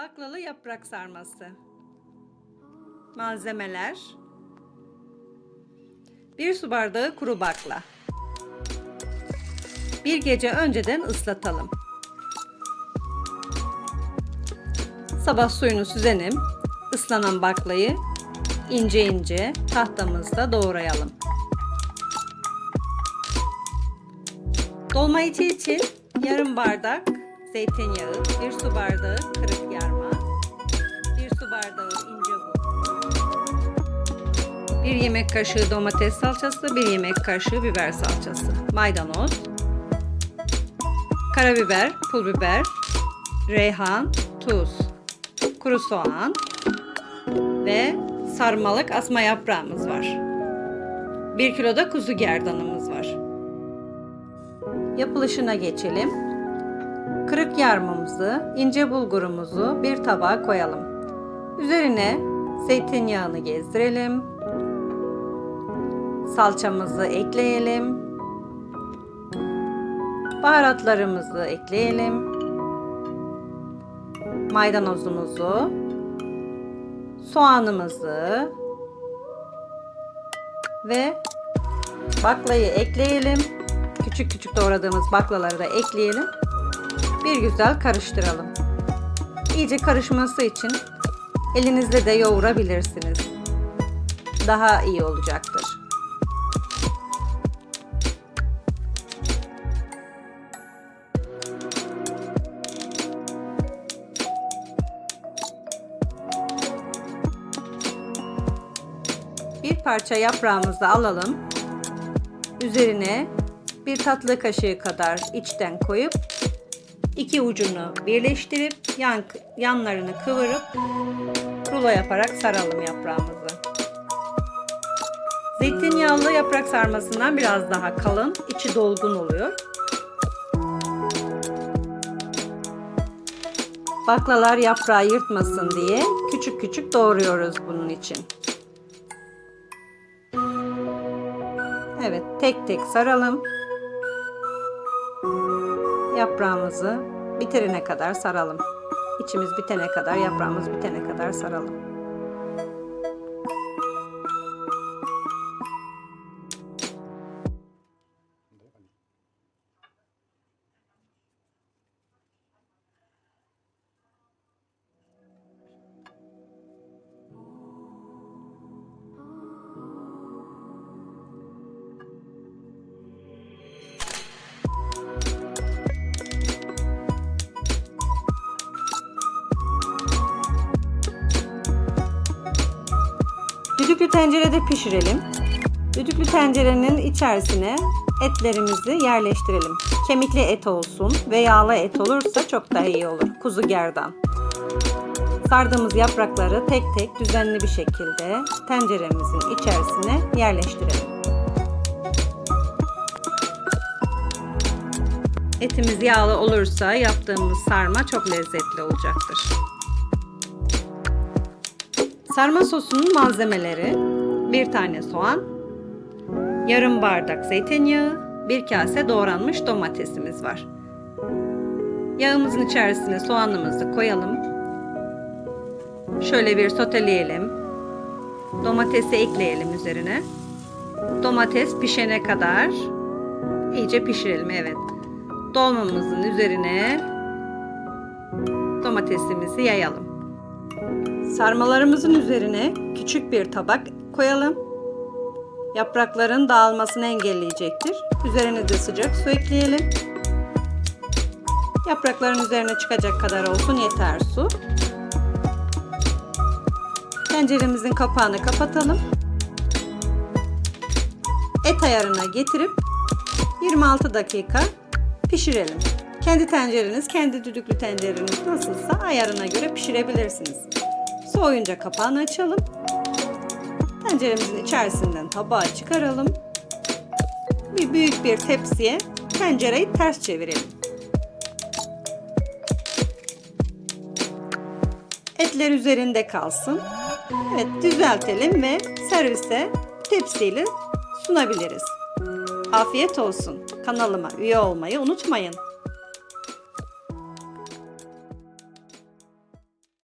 Baklalı yaprak sarması. Malzemeler. 1 su bardağı kuru bakla. Bir gece önceden ıslatalım. Sabah suyunu süzelim. Islanan baklayı ince ince tahtamızda doğrayalım. Dolma içi için yarım bardak zeytinyağı, bir su bardağı kırık yarma, bir su bardağı ince bulgur, bir yemek kaşığı domates salçası, bir yemek kaşığı biber salçası, maydanoz, karabiber, pul biber, reyhan, tuz, kuru soğan ve sarmalık asma yaprağımız var. 1 kilo da kuzu gerdanımız var. Yapılışına geçelim. Kırık yarmamızı, ince bulgurumuzu bir tabağa koyalım. Üzerine zeytinyağını gezdirelim. Salçamızı ekleyelim. Baharatlarımızı ekleyelim. Maydanozumuzu, soğanımızı ve baklayı ekleyelim. Küçük küçük doğradığımız baklaları da ekleyelim. Bir güzel karıştıralım. İyice karışması için elinizle de yoğurabilirsiniz. Daha iyi olacaktır. Bir parça yaprağımızı alalım. Üzerine bir tatlı kaşığı kadar içten koyup iki ucunu birleştirip yan, yanlarını kıvırıp rulo yaparak saralım yaprağımızı. Zeytinyağlı yaprak sarmasından biraz daha kalın, içi dolgun oluyor. Baklalar yaprağı yırtmasın diye küçük küçük doğruyoruz bunun için. Evet, tek tek saralım. Yaprağımızı bitirene kadar saralım. İçimiz bitene kadar, yaprağımız bitene kadar saralım. Düdüklü tencerede pişirelim. Düdüklü tencerenin içerisine etlerimizi yerleştirelim. Kemikli et olsun ve yağlı et olursa çok daha iyi olur. Kuzu gerdan. Sardığımız yaprakları tek tek düzenli bir şekilde tenceremizin içerisine yerleştirelim. Etimiz yağlı olursa yaptığımız sarma çok lezzetli olacaktır. Sarma sosunun malzemeleri bir tane soğan, yarım bardak zeytinyağı, bir kase doğranmış domatesimiz var. Yağımızın içerisine soğanımızı koyalım. Şöyle bir soteleyelim. Domatesi ekleyelim üzerine. Domates pişene kadar iyice pişirelim evet. Dolmamızın üzerine domatesimizi yayalım. Sarmalarımızın üzerine küçük bir tabak koyalım. Yaprakların dağılmasını engelleyecektir. Üzerine de sıcak su ekleyelim. Yaprakların üzerine çıkacak kadar olsun yeter su. Tenceremizin kapağını kapatalım. Et ayarına getirip 26 dakika pişirelim. Kendi tencereniz, kendi düdüklü tencereniz nasılsa ayarına göre pişirebilirsiniz. Soğuyunca kapağını açalım. Tenceremizin içerisinden tabağı çıkaralım. Bir büyük bir tepsiye tencereyi ters çevirelim. Etler üzerinde kalsın. Evet düzeltelim ve servise tepsiyle sunabiliriz. Afiyet olsun. Kanalıma üye olmayı unutmayın.